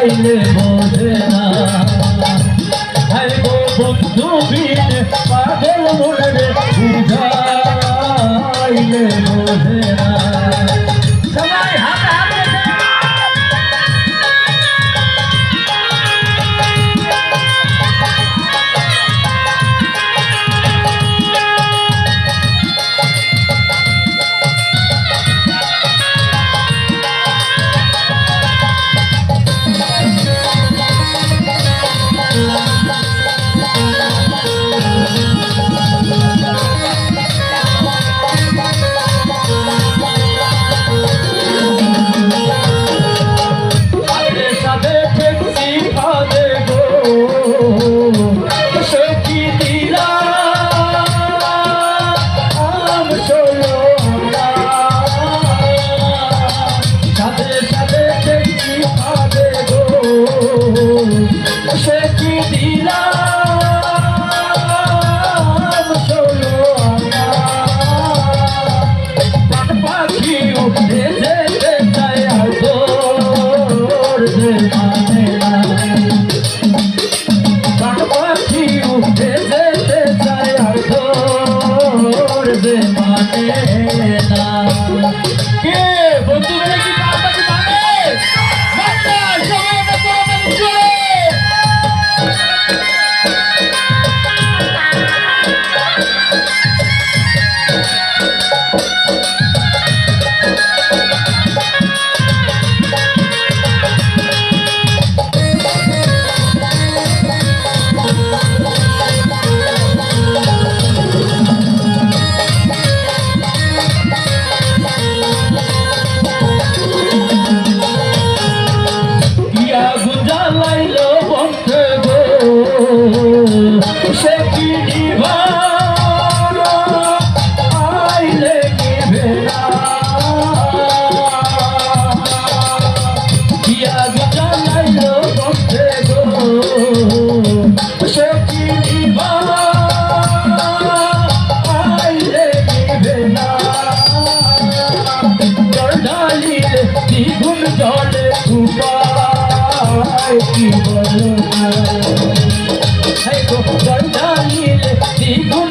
চাইলে বোঝে না। বন্ধু বিনে পাগল মনে good. কি বলো হাই গো গন্ডালিল দ্বিগুণ